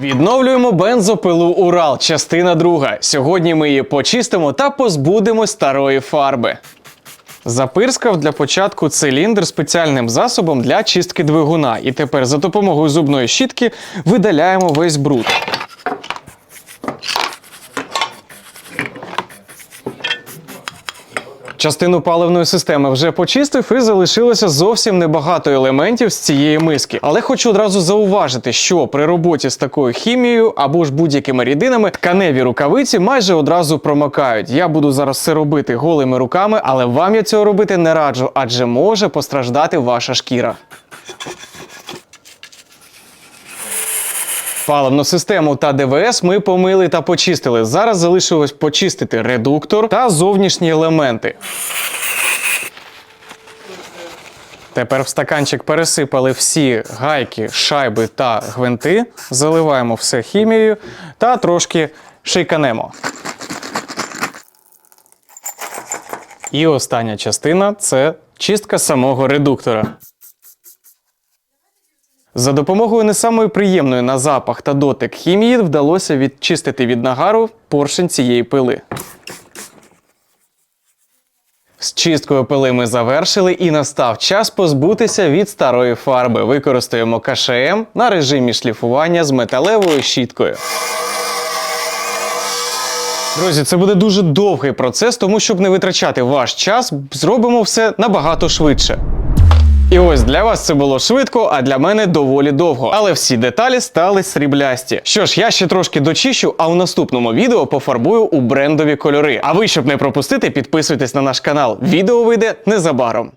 Відновлюємо бензопилу Урал, частина друга. Сьогодні ми її почистимо та позбудемось старої фарби. Запирскав для початку циліндр спеціальним засобом для чистки двигуна. І тепер за допомогою зубної щітки видаляємо весь бруд. Частину паливної системи вже почистив і залишилося зовсім небагато елементів з цієї миски. Але хочу одразу зауважити, що при роботі з такою хімією або ж будь-якими рідинами тканеві рукавиці майже одразу промокають. Я буду зараз це робити голими руками, але вам я цього робити не раджу, адже може постраждати ваша шкіра. Паливну систему та ДВС ми помили та почистили. Зараз залишилось почистити редуктор та зовнішні елементи. Тепер в стаканчик пересипали всі гайки, шайби та гвинти, заливаємо все хімією та трошки шейканемо. І остання частина це чистка самого редуктора. За допомогою не самої приємної на запах та дотик хімії вдалося відчистити від нагару поршень цієї пили. З чисткою пили ми завершили і настав час позбутися від старої фарби. Використаємо КШМ на режимі шліфування з металевою щіткою. Друзі, це буде дуже довгий процес, тому щоб не витрачати ваш час, зробимо все набагато швидше. І ось для вас це було швидко, а для мене доволі довго. Але всі деталі стали сріблясті. Що ж, я ще трошки дочищу, а у наступному відео пофарбую у брендові кольори. А ви, щоб не пропустити, підписуйтесь на наш канал. Відео вийде незабаром.